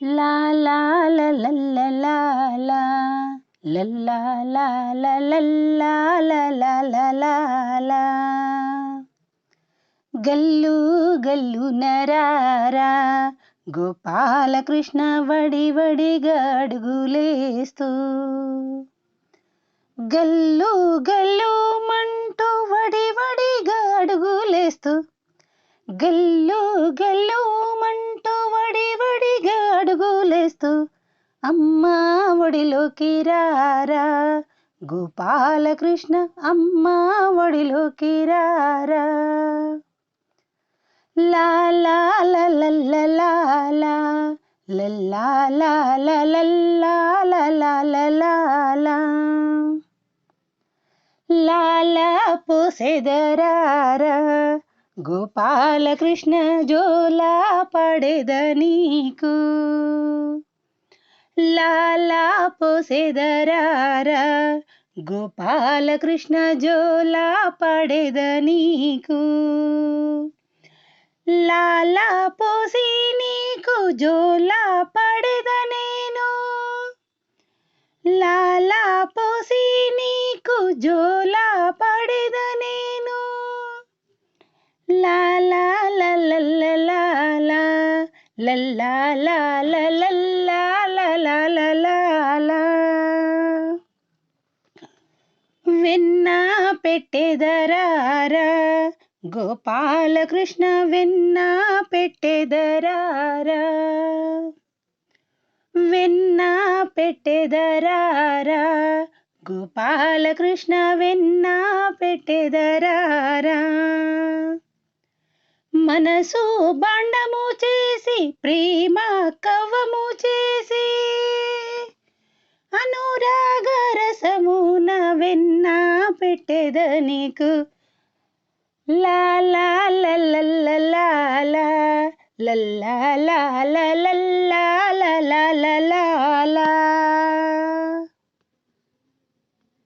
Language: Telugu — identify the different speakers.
Speaker 1: లా లా ల ల లా లా లల్లా లా ల లల్లా ల ల ల లా లా గల్లు గల్లు నరారా. గోపాలకృష్ణ వడి వడిగా అడుగులేస్తూ గల్లు గల్లు మంటూ వడి వడిగా అడుగులేస్తూ గల్లు గల్లు మంటూ చేస్తూ అమ్మా ఒడిలోకి రారా గోపాలకృష్ణ అమ్మా ఒడిలోకి రారా లా లా ల ల ల లా లా లల్లా లా ల లల్లా ల ల ల లా లా లాలా పోసెదరారా గోపాలకృష్ణ జోలా పడేద నీకు. లాలా పోసెదరారా గోపాలకృష్ణ జోలా పడేద నీకు. లాలా పోసి నీకు జోలా పడేద నేను. లాలా పోసి నీకు జోలా పడేద లల్లా లాల లల్లా లల వెన్న పెట్టెదరారా గోపాలకృష్ణ వెన్న పెట్టెదరారా వెన్న పెట్టెదరారా గోపాలకృష్ణ వెన్న పెట్టెదరారా మనసు బాండము చేసి ప్రేమ కవము చేసి అనురాగ రసమున వెన్న పెట్టెద నీకు లా లల్లా ల లల్లా